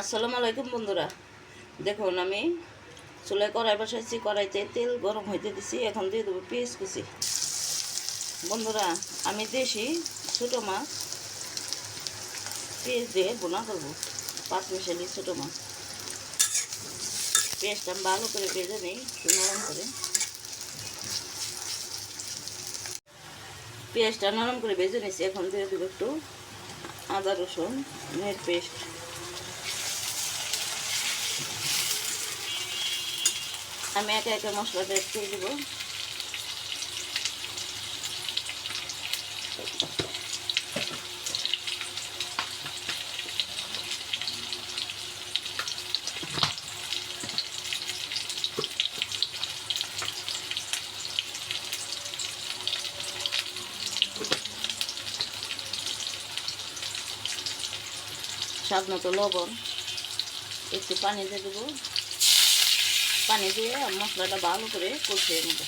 আসসালামু আলাইকুম বন্ধুরা। দেখুন, আমি চুলায় কড়াই বসাইছি, কড়াইতে তেল গরম হইতে দিছি, এখন দিয়ে দেবো পেঁয়াজ কুচি। বন্ধুরা, আমি দেশি ছোটো মাছ পেঁয়াজ দিয়ে বোনা করব, পাঁচ মিশালি ছোটো মাছ। পেঁয়াজটা আমি ভালো করে ভেজে নিই নরম করে। পেঁয়াজটা নরম করে ভেজে নিছি এখন দিয়ে দেবো একটু আদা রসুন নেট পেস্ট। আমি একে একে মশলাটা একটু দেবো। স্বাদ মতো লবণ একটু পানি দিয়ে দেবো। পানি দিয়ে মশলাটা ভালো করে কষিয়ে নেব।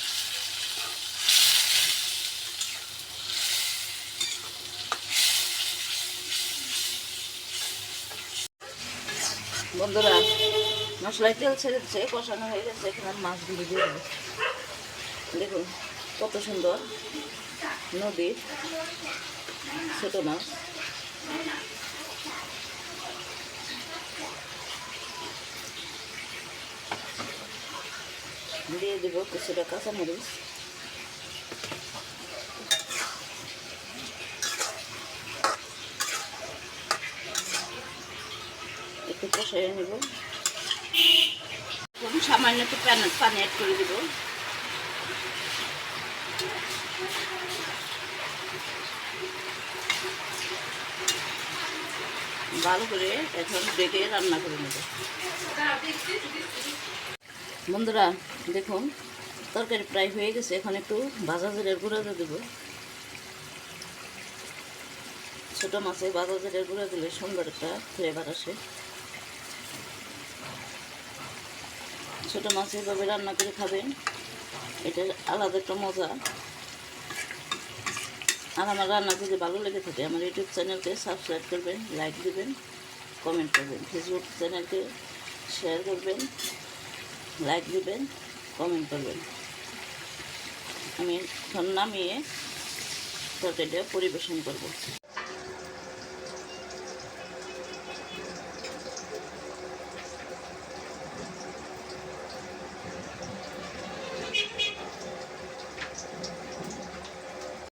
বন্ধুরা, মশলায় তেল ছেড়ে দিচ্ছে, কষানো হয়ে গেছে, এখানে মাছগুলো দিয়ে দেখুন, কত সুন্দর নদীর ছোটো মাছ। দিয়ে দেবো কিছুটা কাঁচামরিচ। একটু কষাই নেব। সামান্য একটু পানি অ্যাড করে দেবো। ভালো করে এখন ডেকে রান্না করে নেব। বন্ধুরা, দেখুন, তরকারি প্রায় হয়ে গেছে, এখন একটু ভাজা জিরের গুঁড়া দিয়ে দেবো। ছোটো মাছে ভাজা গুঁড়া দিলে সুন্দর একটা ফ্লেভার আসে। ছোটো মাছ এভাবে রান্না করে খাবেন, এটা আলাদা একটা মজা। আর আমার রান্না যদি ভালো লেগে থাকে, আমার ইউটিউব চ্যানেলকে সাবস্ক্রাইব করবেন লাইক দেবেন কমেন্ট করবেন ফেসবুক চ্যানেলকে শেয়ার করবেন। লাইক দিবেন কমেন্ট করবেন আমি এখন নামিয়ে তরকারিটা পরিবেশন করব।